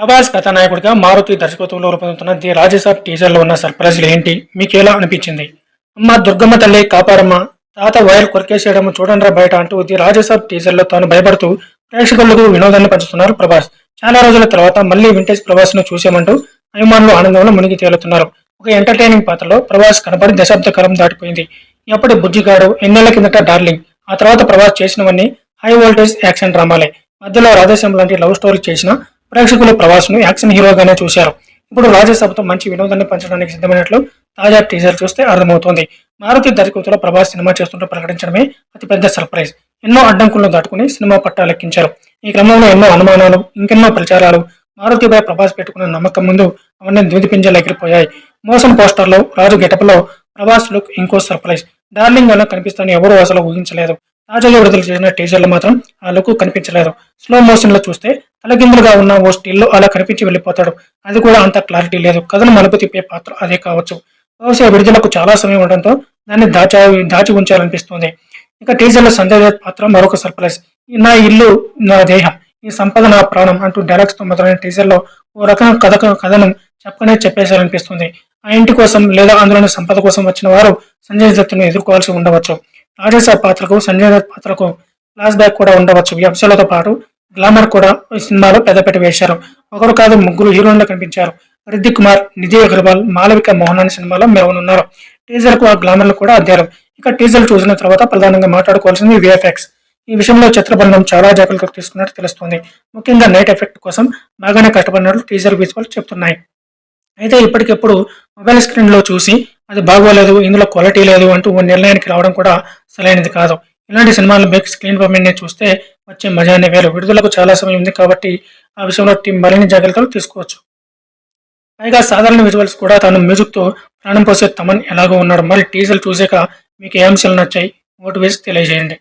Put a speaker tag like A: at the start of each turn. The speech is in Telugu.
A: ప్రభాస్ కథానాయకుడిగా మారుతి దర్శకత్వంలో రూపొందుతున్న ది రాజసాబ్ టీజర్లో ఉన్న సర్ప్రైజ్లు ఏంటి? మీకు ఎలా అనిపించింది? అమ్మ దుర్గమ్మ తల్లి కాపారమ్మ తాత వైర్ కొరికేసేయడం చూడండిరా బయట అంటూ ది రాజసాబ్ టీజర్లో తాను భయపడుతూ ప్రేక్షకులకు వినోదాన్ని పంచుతున్నారు ప్రభాస్. చాలా రోజుల తర్వాత మళ్ళీ వింటేజ్ ప్రభాస్ను చూసామంటూ అభిమానులు ఆనందంలో మునిగి తేలుతున్నారు. ఒక ఎంటర్టైనింగ్ పాత్రలో ప్రభాస్ కనబడి దశాబ్ద కాలం దాటిపోయింది. ఎప్పటి బుజ్జిగాడు ఎన్నేళ్ళ కిందట డార్లింగ్ ఆ తర్వాత ప్రభాస్ చేసినవన్నీ హై వోల్టేజ్ యాక్షన్ డ్రామాలే మధ్యలో రాధేశ్యామ్ లాంటి లవ్ స్టోరీ చేసిన ప్రేక్షకులు ప్రభాస్ను యాక్షన్ హీరోగానే చూశారు. ఇప్పుడు రాజ్యసభతో మంచి వినోదాన్ని పంచడానికి సిద్ధమైనట్లు తాజా టీజర్ చూస్తే అర్థమవుతోంది. మారుతి దర్శకత్వంలో ప్రభాస్ సినిమా చేస్తుంటూ ప్రకటించడమే అతిపెద్ద సర్ప్రైజ్. ఎన్నో అడ్డంకులను దాటుకుని సినిమా పట్టాలెక్కించారు. ఈ క్రమంలో ఎన్నో అనుమానాలు ఇంకెన్నో ప్రచారాలు మారుతిపై ప్రభాస్ పెట్టుకున్న నమ్మకం ముందు అవన్నీ దూదిపింజలు ఎగిరిపోయాయి మోసం పోస్టర్లో రాజు గెటప్లో ప్రభాస్ లుక్ ఇంకో సర్ప్రైజ్. డార్లింగ్ అలా కనిపిస్తానని ఎవరూ అసలు ఊహించలేదు. తాజాగా విడుదల చేసిన టీజర్లు మాత్రం ఆ లుక్ కనిపించలేదు. స్లో మోషన్లో చూస్తే తలగిందులుగా ఉన్న ఓ స్టిల్లో అలా కనిపించి వెళ్ళిపోతాడు. అది కూడా అంత క్లారిటీ లేదు. కథను మలుపు తిప్పే పాత్ర అదే కావచ్చు. బహుశా విడుదలకు చాలా సమయం ఉండడంతో దాన్ని దాచా దాచి ఉంచాలనిపిస్తుంది. ఇక టీజర్లో సంజయ్ దత్ పాత్ర మరొక సర్ప్రైజ్ నా ఇల్లు నా దేహం ఈ సంపద నా ప్రాణం అంటూ డైలాగ్స్తో మొదలైన టీజర్లో ఓ రకం కథ కథను చెప్పకనే చెప్పేశారనిపిస్తుంది. ఆ ఇంటి కోసం లేదా అందులోని సంపద కోసం వచ్చిన వారు సంజయ్ దత్తును ఎదుర్కోవాల్సి ఉండవచ్చు. రాజసాబ్ పాత్రకు సంజయ్ దత్ పాత్రకు ఫ్లాష్ బ్యాక్ కూడా ఉండవచ్చు. ఈ అంశాలతో పాటు గ్లామర్ కూడా ఈ సినిమాలో పెద్దపెట్టి వేశారు. ఒకరు కాదు ముగ్గురు హీరోయిన్లు కనిపించారు. రిద్ది కుమార్ నిధి అగర్వాల్ మాలవిక మోహన్ అనే సినిమాలో మెరవనున్నారు టీజర్కు ఆ గ్లామర్లు కూడా అద్దారు ఇక టీజర్ చూసిన తర్వాత ప్రధానంగా మాట్లాడుకోవాల్సింది విఎఫ్ఎక్స్ ఈ విషయంలో చిత్రబృందం చాలా జాగ్రత్తలు తీసుకున్నట్టు తెలుస్తుంది. ముఖ్యంగా నైట్ ఎఫెక్ట్ కోసం బాగానే కష్టపడినట్లు టీజర్ విజువల్ చెప్తున్నాయి. అయితే ఇప్పటికెప్పుడు మొబైల్ స్క్రీన్లో చూసి అది బాగోలేదు ఇందులో క్వాలిటీ లేదు అంటూ ఓ నిర్ణయానికి రావడం కూడా సరైనది కాదు. ఇలాంటి సినిమాలు బిగ్ స్క్రీన్ పైన చూస్తే వచ్చే మజానే వేరు. విడుదలకు చాలా సమయం ఉంది కాబట్టి ఆ విషయంలో టీం మరిన్ని జాగ్రత్తలు తీసుకోవచ్చు. పైగా సాధారణ విజువల్స్ కూడా తాను మ్యూజిక్తో ప్రాణం పోసే తమన్ ఎలాగో ఉన్నాడు. మరి టీజర్ చూసాక మీకు ఏ అంశాలు నచ్చాయి? ఓటు వేసి తెలియజేయండి.